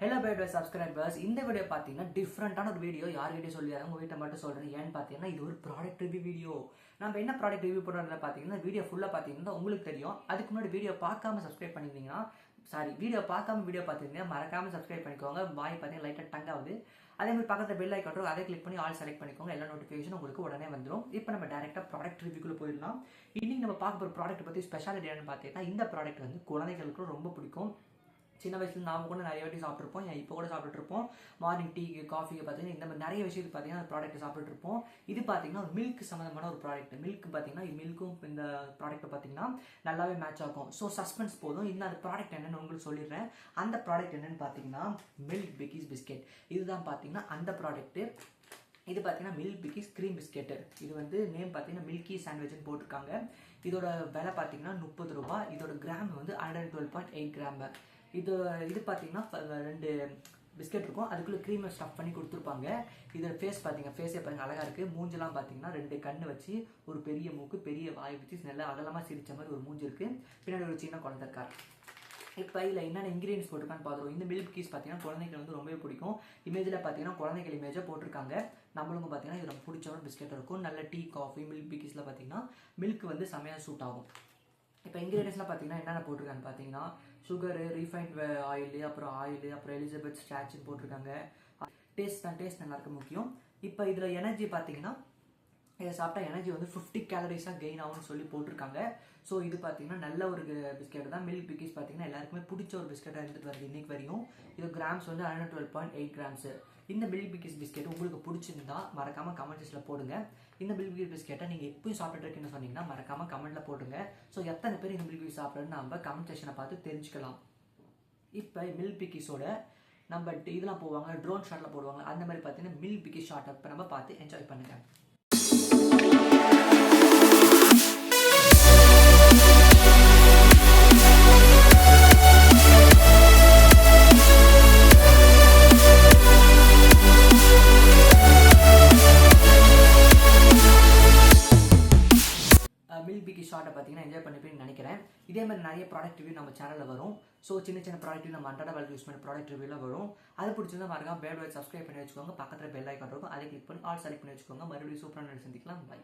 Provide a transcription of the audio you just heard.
Hello பேட் subscribers இந்த video பார்த்தீங்கன்னா டிஃப்ரெண்ட்டான ஒரு வீடியோ யார்கிட்டயும் சொல்லியாரு உங்கள் வீட்டை மட்டும் சொல்கிறேன் ஏன்னு பார்த்தீங்கன்னா இது ஒரு ப்ராடக்ட் ரிவ்யூ வீடியோ நம்ம என்ன ப்ராடக்ட் ரிவ்யூ பண்ணுறதுல பார்த்தீங்கன்னா வீடியோ ஃபுல்லாக பார்த்தீங்கன்னா உங்களுக்கு தெரியும். அதுக்கு முன்னாடி வீடியோ பார்க்காம சப்ஸ்கிரைப் பண்ணியிருந்தீங்கன்னா சாரி வீடியோ பார்க்காம வீடியோ பார்த்துருந்தீங்கன்னா மறக்காம சப்ஸ்கிரைப் பண்ணிக்கோங்க. வாய் பார்த்தீங்கன்னா லைட்டாக டங் ஆகுது. அதே மாதிரி பக்கத்தில் பெல் ஐக்காட்டும் அதை கிளிக் பண்ணி ஆல் செலக்ட் பண்ணிக்கோங்க. எல்லா நோட்டிஃபிகேஷன் உங்களுக்கு உடனே வந்துடும் இப்போ நம்ம டேரெக்டாக ப்ராடக்ட் ரிவ்யூக்குள்ள போயிடலாம். இன்னைக்கு நம்ம பார்க்க போகிற ப்ராடக்ட் பற்றி ஸ்பெஷாலிட்டி என்னன்னு பார்த்தீங்கன்னா இந்த ப்ராடக்ட் வந்து குழந்தைகளுக்கும் ரொம்ப பிடிக்கும். சின்ன வயசுல நாம கூட நிறைய வாட்டி சாப்பிட்ருப்போம் ஏன் இப்போ கூட சாப்பிட்ருப்போம் மார்னிங் டீ காஃபிக்கு பார்த்தீங்கன்னா இந்த மாதிரி நிறைய விஷயத்துக்கு பார்த்தீங்கன்னா ப்ராடக்ட் சாப்பிட்டுட்டு இது பார்த்தீங்கன்னா ஒரு மில்க் சம்மந்தமான ஒரு ப்ராடக்ட் மில்க் பார்த்தீங்கன்னா மில்க்கும் இந்த ப்ராடக்ட் பார்த்தீங்கன்னா நல்லாவே மேட்ச் ஆகும். ஸோ சஸ்பென்ஸ் போதும். இந்த அந்த ப்ராடக்ட் என்னன்னு உங்களுக்கு சொல்லிடுறேன். அந்த ப்ராடக்ட் என்னன்னு பார்த்தீங்கன்னா மில்க் பிக்கிஸ் பிஸ்கெட் இதுதான் பார்த்தீங்கன்னா அந்த ப்ராடக்ட்டு இது பார்த்தீங்கன்னா மில்க் பிக்கிஸ் க்ரீம் பிஸ்கெட்டு இது வந்து நேம் பார்த்தீங்கன்னா மில்கி சாண்ட்விச்னு போட்டிருக்காங்க. இதோட விலை பார்த்தீங்கன்னா முப்பது ரூபாய். இதோட கிராம் வந்து hundred twelve point eight gram இது இது பார்த்தீங்கன்னா ஃப- ரெண்டு பிஸ்கெட் இருக்கும். அதுக்குள்ளே க்ரீமை ஸ்டஃப் பண்ணி கொடுத்துருப்பாங்க. இதோட ஃபேஸ் பார்த்தீங்க ஃபேஸே பாருங்கள் அழகாக இருக்குது மூஞ்செல்லாம் பார்த்தீங்கன்னா ரெண்டு கண்ணு வச்சு ஒரு பெரிய மூக்கு பெரிய வாய் வச்சு நல்லா அகலமாக சிரித்த மாதிரி ஒரு மூஞ்சி இருக்குது பின்னாடி ஒரு சின்ன குழந்தை இருக்கார் இப்போ இதில் என்னென்ன இன்க்ரீடியன்ஸ் போட்டிருக்கான்னு பார்த்துருவோம் இந்த மில்க் கீஸ் பார்த்தீங்கன்னா குழந்தைகள் வந்து ரொம்பவே பிடிக்கும். இமேஜில் பார்த்தீங்கன்னா குழந்தைகள் இமேஜாக போட்டிருக்காங்க. நம்மளுக்கும் பார்த்தீங்கன்னா இது ரொம்ப பிடிச்ச ஒரு பிஸ்கெட் இருக்கும். நல்ல டீ காஃபி மில்க் பிக்கீஸில் பார்த்தீங்கன்னா மில்க் வந்து செமையாக சூட் ஆகும். இப்போ இன்க்ரீடியன்ஸ்லாம் பார்த்தீங்கன்னா என்னென்ன போட்டிருக்கான்னு பார்த்தீங்கன்னா சுகரு ரீஃபைண்ட் ஆயில் அப்புறம் ஆயில் அப்புறம் எலிசபெத் ஸ்டாச்சுன்னு போட்டிருக்காங்க. டேஸ்ட் தான் டேஸ்ட் நல்லா இருக்க முக்கியம். இப்போ இதில் எனர்ஜி பார்த்தீங்கன்னா இதை சாப்பிட்டா எனர்ஜி வந்து ஃபிஃப்டி கேலரிஸாக கெயின் ஆகும்னு சொல்லி போட்டிருக்காங்க. ஸோ இது பார்த்தீங்கன்னா நல்ல ஒரு பிஸ்கெட் தான். மில்க் பிக்கிஸ் பார்த்தீங்கன்னா எல்லாருக்குமே பிடிச்ச ஒரு பிஸ்கெட்டாக இருந்துட்டு வருது இன்னைக்கு வரையும். இது கிராம்ஸ் வந்து hundred twelve point eight grams இந்த மில்க் பிக்கிஸ் பிஸ்கெட் பிடிச்சிருந்தா பிடிச்சிருந்தா மறக்காம கமெண்ட்ஸில் போடுங்க. இந்த மில்க் பிக்கிஸ் பிஸ்கெட்டை நீங்கள் எப்பயும் சாப்பிட்டுட்டு இருக்கீங்கன்னு சொன்னீங்கன்னா மறக்காம கமெண்ட்டில் போடுங்க. ஸோ எத்தனை பேர் இந்த மில்க் பிக்கிஸ் சாப்பிட்றன்னு நம்ம கமெண்ட் செக்ஷனை பார்த்து தெரிஞ்சுக்கலாம். இப்போ மில்க் பிக்கிஸோட நம்ம இதெல்லாம் போவாங்க ட்ரோன் ஷாட்டில் போடுவாங்க. அந்த மாதிரி பார்த்தீங்கன்னா மில்க் பிக்கி ஷாட் இப்போ நம்ம பார்த்து என்ஜாய் பண்ணுங்கள் வில் பிகி ஷார்ட்டை பார்த்தீங்கன்னா என்ஜாய் பண்ணிப்பேன்னு நினைக்கிறேன். இதே மாதிரி நிறைய ப்ராடக்ட் ரிவ்யூ நம்ம சேனலில் வரும். ஸோ சின்ன சின்ன ப்ராடக்ட் நம்ம அன்றாட வேலை யூஸ் பண்ண ப்ராடக்ட் ரிவ்யூவில் வரும். அது பிடிச்சிருந்தா மறக்காம பேட் சப்ஸ்கிரைப் பண்ணி வச்சுக்கோங்க. பக்கத்தில் பெல் ஐக்கான் இருக்கும். அதை கிளிக் பண்ணி ஆல் செலக்ட் பண்ணி வச்சுக்கோங்க. மறுபடியும் சூப்பரான சந்திக்கலாம். பை